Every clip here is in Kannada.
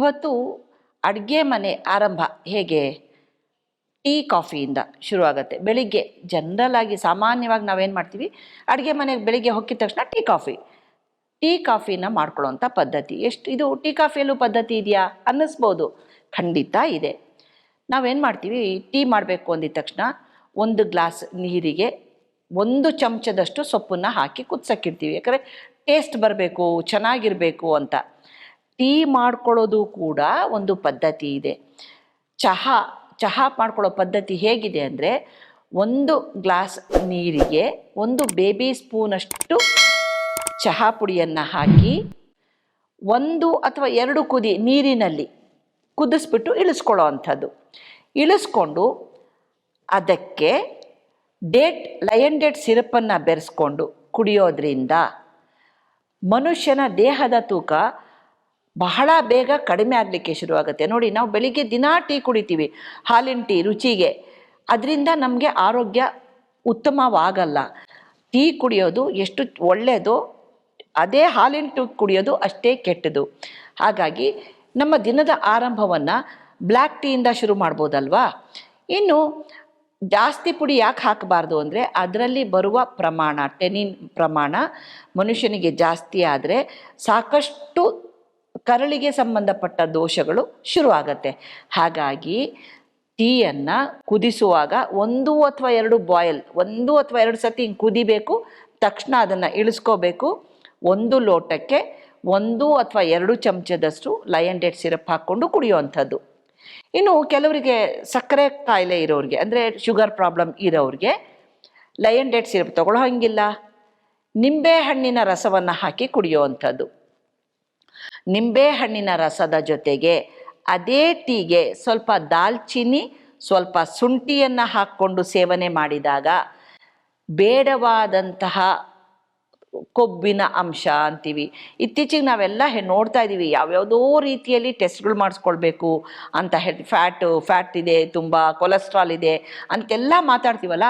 ಇವತ್ತು ಅಡುಗೆ ಮನೆ ಆರಂಭ ಹೇಗೆ? ಟೀ, ಕಾಫಿಯಿಂದ ಶುರುವಾಗುತ್ತೆ. ಬೆಳಿಗ್ಗೆ ಜನರಲ್ ಆಗಿ ಸಾಮಾನ್ಯವಾಗಿ ನಾವೇನು ಮಾಡ್ತೀವಿ? ಅಡುಗೆ ಮನೆಗೆ ಬೆಳಿಗ್ಗೆ ಹೊಕ್ಕಿದ ತಕ್ಷಣ ಟೀ, ಕಾಫಿ. ಟೀ, ಕಾಫಿನ ಮಾಡ್ಕೊಳ್ಳೋವಂಥ ಪದ್ಧತಿ ಎಷ್ಟು? ಇದು ಟೀ, ಕಾಫಿಯಲ್ಲೂ ಪದ್ಧತಿ ಇದೆಯಾ? ಅನ್ನಿಸ್ಬೋದು. ಖಂಡಿತ ಇದೆ. ನಾವೇನು ಮಾಡ್ತೀವಿ? ಟೀ ಮಾಡಬೇಕು ಅಂದಿದ ತಕ್ಷಣ ಒಂದು ಗ್ಲಾಸ್ ನೀರಿಗೆ ಒಂದು ಚಮಚದಷ್ಟು ಸೊಪ್ಪನ್ನು ಹಾಕಿ ಕುದಿಸಕ್ಕಿರ್ತೀವಿ ಯಾಕಂದರೆ ಟೇಸ್ಟ್ ಬರಬೇಕು, ಚೆನ್ನಾಗಿರಬೇಕು ಅಂತ. ಟೀ ಮಾಡ್ಕೊಳ್ಳೋದು ಕೂಡ ಒಂದು ಪದ್ಧತಿ ಇದೆ. ಚಹಾ ಚಹಾ ಮಾಡ್ಕೊಳ್ಳೋ ಪದ್ಧತಿ ಹೇಗಿದೆ ಅಂದರೆ ಒಂದು ಗ್ಲಾಸ್ ನೀರಿಗೆ ಒಂದು ಬೇಬಿ ಸ್ಪೂನಷ್ಟು ಚಹಾ ಪುಡಿಯನ್ನು ಹಾಕಿ ಒಂದು ಅಥವಾ ಎರಡು ಕುದಿ ನೀರಿನಲ್ಲಿ ಕುದಿಸ್ಬಿಟ್ಟು ಇಳಿಸ್ಕೊಳ್ಳೋ ಅಂಥದ್ದು. ಇಳಿಸ್ಕೊಂಡು ಅದಕ್ಕೆ ಡೇಟ್ ಲಯನ್ ಡೇಟ್ ಸಿರಪನ್ನು ಬೆರೆಸ್ಕೊಂಡು ಕುಡಿಯೋದ್ರಿಂದ ಮನುಷ್ಯನ ದೇಹದ ತೂಕ ಬಹಳ ಬೇಗ ಕಡಿಮೆ ಆಗಲಿಕ್ಕೆ ಶುರುವಾಗುತ್ತೆ. ನೋಡಿ, ನಾವು ಬೆಳಿಗ್ಗೆ ದಿನಾ ಟೀ ಕುಡಿತೀವಿ, ಹಾಲಿನ ಟೀ ರುಚಿಗೆ. ಅದರಿಂದ ನಮಗೆ ಆರೋಗ್ಯ ಉತ್ತಮವಾಗಲ್ಲ. ಟೀ ಕುಡಿಯೋದು ಎಷ್ಟು ಒಳ್ಳೆಯದು ಅದೇ ಹಾಲಿನ ಟೀ ಕುಡಿಯೋದು ಅಷ್ಟೇ ಕೆಟ್ಟದು. ಹಾಗಾಗಿ ನಮ್ಮ ದಿನದ ಆರಂಭವನ್ನು ಬ್ಲ್ಯಾಕ್ ಟೀಯಿಂದ ಶುರು ಮಾಡ್ಬೋದಲ್ವಾ? ಇನ್ನು ಜಾಸ್ತಿ ಪುಡಿ ಯಾಕೆ ಹಾಕಬಾರ್ದು ಅಂದರೆ, ಅದರಲ್ಲಿ ಬರುವ ಪ್ರಮಾಣ, ಟೆನಿನ್ ಪ್ರಮಾಣ ಮನುಷ್ಯನಿಗೆ ಜಾಸ್ತಿ ಆದರೆ ಸಾಕಷ್ಟು ಕರಳಿಗೆ ಸಂಬಂಧಪಟ್ಟ ದೋಷಗಳು ಶುರುವಾಗತ್ತೆ. ಹಾಗಾಗಿ ಟೀಯನ್ನು ಕುದಿಸುವಾಗ ಒಂದು ಅಥವಾ ಎರಡು ಬಾಯಲ್ ಒಂದು ಅಥವಾ ಎರಡು ಸತಿ ಹಿಂಗೆ ಕುದಿಬೇಕು, ತಕ್ಷಣ ಅದನ್ನು ಇಳಿಸ್ಕೋಬೇಕು. ಒಂದು ಲೋಟಕ್ಕೆ ಒಂದು ಅಥವಾ ಎರಡು ಚಮಚದಷ್ಟು ಲಯನ್ ಡೇಟ್ ಸಿರಪ್ ಹಾಕ್ಕೊಂಡು ಕುಡಿಯುವಂಥದ್ದು. ಇನ್ನು ಕೆಲವರಿಗೆ ಸಕ್ಕರೆ ಕಾಯಿಲೆ ಇರೋರಿಗೆ, ಅಂದರೆ ಶುಗರ್ ಪ್ರಾಬ್ಲಮ್ ಇರೋರಿಗೆ ಲಯನ್ ಡೇಟ್ ಸಿರಪ್ ತಗೊಳ್ಳೋ ಹಂಗಿಲ್ಲ. ನಿಂಬೆ ಹಣ್ಣಿನ ರಸವನ್ನು ಹಾಕಿ ಕುಡಿಯುವಂಥದ್ದು. ನಿಂಬೆ ಹಣ್ಣಿನ ರಸದ ಜೊತೆಗೆ ಅದೇ ಟೀಗೆ ಸ್ವಲ್ಪ ದಾಲ್ಚಿನ್ನಿ ಸ್ವಲ್ಪ ಶುಂಠಿಯನ್ನು ಹಾಕ್ಕೊಂಡು ಸೇವನೆ ಮಾಡಿದಾಗ ಬೇಡವಾದಂತಹ ಕೊಬ್ಬಿನ ಅಂಶ ಅಂತೀವಿ. ಇತ್ತೀಚೆಗೆ ನಾವೆಲ್ಲ ನೋಡ್ತಾ ಇದ್ದೀವಿ ಯಾವ್ಯಾವುದೋ ರೀತಿಯಲ್ಲಿ ಟೆಸ್ಟ್ಗಳು ಮಾಡಿಸ್ಕೊಳ್ಬೇಕು ಅಂತ ಹೇಳಿ ಫ್ಯಾಟು, ಫ್ಯಾಟ್ ಇದೆ, ತುಂಬ ಕೊಲೆಸ್ಟ್ರಾಲ್ ಇದೆ ಅಂತೆಲ್ಲ ಮಾತಾಡ್ತೀವಲ್ಲ,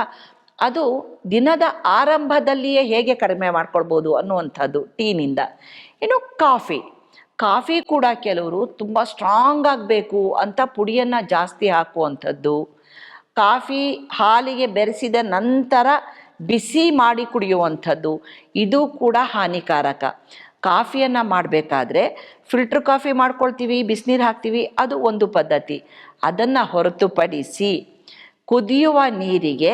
ಅದು ದಿನದ ಆರಂಭದಲ್ಲಿಯೇ ಹೇಗೆ ಕಡಿಮೆ ಮಾಡ್ಕೊಳ್ಬೋದು ಅನ್ನುವಂಥದ್ದು ಟೀನಿಂದ. ಇನ್ನು ಕಾಫಿ. ಕಾಫಿ ಕೂಡ ಕೆಲವರು ತುಂಬ ಸ್ಟ್ರಾಂಗ್ ಆಗಬೇಕು ಅಂತ ಪುಡಿಯನ್ನು ಜಾಸ್ತಿ ಹಾಕುವಂಥದ್ದು. ಕಾಫಿ ಹಾಲಿಗೆ ಬೆರೆಸಿದ ನಂತರ ಬಿಸಿ ಮಾಡಿ ಕುಡಿಯುವಂಥದ್ದು. ಇದು ಕೂಡ ಹಾನಿಕಾರಕ. ಕಾಫಿಯನ್ನು ಮಾಡಬೇಕಾದ್ರೆ ಫಿಲ್ಟರ್ ಕಾಫಿ ಮಾಡ್ಕೊಳ್ತೀವಿ, ಬಿಸಿನೀರು ಹಾಕ್ತೀವಿ, ಅದು ಒಂದು ಪದ್ಧತಿ. ಅದನ್ನು ಹೊರತುಪಡಿಸಿ ಕುದಿಯುವ ನೀರಿಗೆ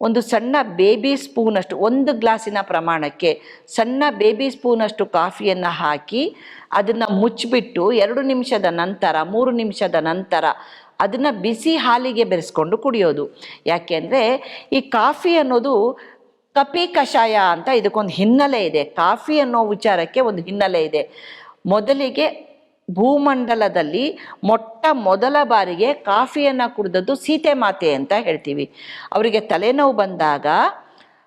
ಒಂದು ಸಣ್ಣ ಬೇಬಿ ಸ್ಪೂನಷ್ಟು, ಒಂದು ಗ್ಲಾಸಿನ ಪ್ರಮಾಣಕ್ಕೆ ಸಣ್ಣ ಬೇಬಿ ಸ್ಪೂನಷ್ಟು ಕಾಫಿಯನ್ನು ಹಾಕಿ ಅದನ್ನು ಮುಚ್ಚಿಬಿಟ್ಟು ಎರಡು ನಿಮಿಷದ ನಂತರ, ಮೂರು ನಿಮಿಷದ ನಂತರ ಅದನ್ನು ಬಿಸಿ ಹಾಲಿಗೆ ಬೆರೆಸ್ಕೊಂಡು ಕುಡಿಯೋದು. ಯಾಕೆಂದರೆ ಈ ಕಾಫಿ ಅನ್ನೋದು ಕಪಿ ಕಷಾಯ ಅಂತ ಇದಕ್ಕೊಂದು ಹಿನ್ನೆಲೆ ಇದೆ. ಕಾಫಿ ಅನ್ನೋ ವಿಚಾರಕ್ಕೆ ಒಂದು ಹಿನ್ನೆಲೆ ಇದೆ. ಮೊದಲಿಗೆ ಭೂಮಂಡಲದಲ್ಲಿ ಮೊಟ್ಟ ಮೊದಲ ಬಾರಿಗೆ ಕಾಫಿಯನ್ನು ಕುಡಿದದ್ದು ಸೀತೆ ಮಾತೆ ಅಂತ ಹೇಳ್ತೀವಿ. ಅವರಿಗೆ ತಲೆನೋವು ಬಂದಾಗ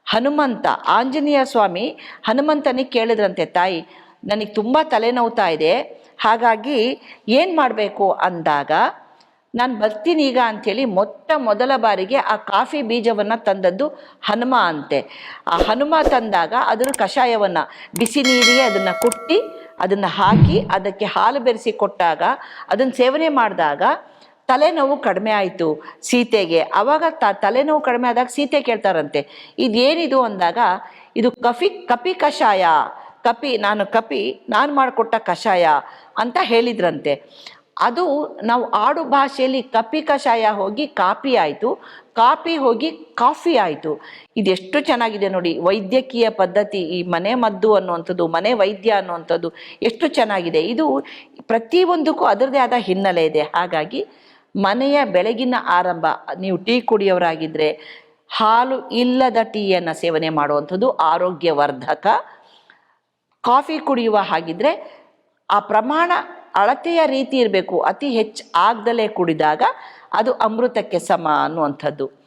ಹನುಮಂತ, ಆಂಜನೇಯ ಸ್ವಾಮಿ ಹನುಮಂತನಿಗೆ ಕೇಳಿದ್ರಂತೆ, ತಾಯಿ, ನನಗೆ ತುಂಬ ತಲೆನೋವ್ತಾ ಇದೆ. ಹಾಗಾಗಿ ಏನು ಮಾಡಬೇಕು? ಅಂದಾಗ, ನಾನು ಬರ್ತೀನಿ ಈಗ ಅಂಥೇಳಿ ಮೊಟ್ಟ ಮೊದಲ ಬಾರಿಗೆ ಆ ಕಾಫಿ ಬೀಜವನ್ನು ತಂದದ್ದು ಹನುಮ ಅಂತೆ. ಆ ಹನುಮ ತಂದಾಗ ಅದರ ಕಷಾಯವನ್ನು ಬಿಸಿ ನೀರಿಗೆ ಅದನ್ನು ಕುಟ್ಟಿ ಅದನ್ನು ಹಾಕಿ ಅದಕ್ಕೆ ಹಾಲು ಬೆರೆಸಿ ಕೊಟ್ಟಾಗ, ಅದನ್ನು ಸೇವನೆ ಮಾಡಿದಾಗ ತಲೆನೋವು ಕಡಿಮೆ ಆಯಿತು ಸೀತೆಗೆ. ಆವಾಗ ತ, ತಲೆನೋವು ಕಡಿಮೆ ಆದಾಗ ಸೀತೆ ಕೇಳ್ತಾರಂತೆ. ಇದೇನಿದು ಅಂದಾಗ, ಇದು ಕಫಿ, ಕಪಿ ಕಷಾಯ. ಕಪಿ, ನಾನು ಕಪಿ, ನಾನು ಮಾಡಿಕೊಟ್ಟ ಕಷಾಯ ಅಂತ ಹೇಳಿದ್ರಂತೆ. ಅದು ನಾವು ಆಡು ಭಾಷೆಯಲ್ಲಿ ಕಪಿ ಕಷಾಯ ಹೋಗಿ ಕಾಪಿ ಆಯಿತು, ಕಾಪಿ ಹೋಗಿ ಕಾಫಿ ಆಯಿತು. ಇದೆಷ್ಟು ಚೆನ್ನಾಗಿದೆ ನೋಡಿ, ವೈದ್ಯಕೀಯ ಪದ್ಧತಿ, ಈ ಮನೆ ಮದ್ದು ಅನ್ನುವಂಥದ್ದು, ಮನೆ ವೈದ್ಯ ಅನ್ನುವಂಥದ್ದು ಎಷ್ಟು ಚೆನ್ನಾಗಿದೆ. ಇದು ಪ್ರತಿಯೊಂದಕ್ಕೂ ಅದರದೇ ಆದ ಹಿನ್ನೆಲೆ ಇದೆ. ಹಾಗಾಗಿ ಮನೆಯ ಬೆಳಗಿನ ಆರಂಭ, ನೀವು ಟೀ ಕುಡಿಯೋರಾಗಿದ್ದರೆ ಹಾಲು ಇಲ್ಲದ ಟೀಯನ್ನು ಸೇವನೆ ಮಾಡುವಂಥದ್ದು ಆರೋಗ್ಯವರ್ಧಕ. ಕಾಫಿ ಕುಡಿಯುವ ಹಾಗಿದ್ರೆ ಆ ಪ್ರಮಾಣ ಅಳತೆಯ ರೀತಿ ಇರಬೇಕು. ಅತಿ ಹೆಚ್ಚು ಆಗ್ದಲೇ ಕುಡಿದಾಗ ಅದು ಅಮೃತಕ್ಕೆ ಸಮ ಅನ್ನುವಂಥದ್ದು.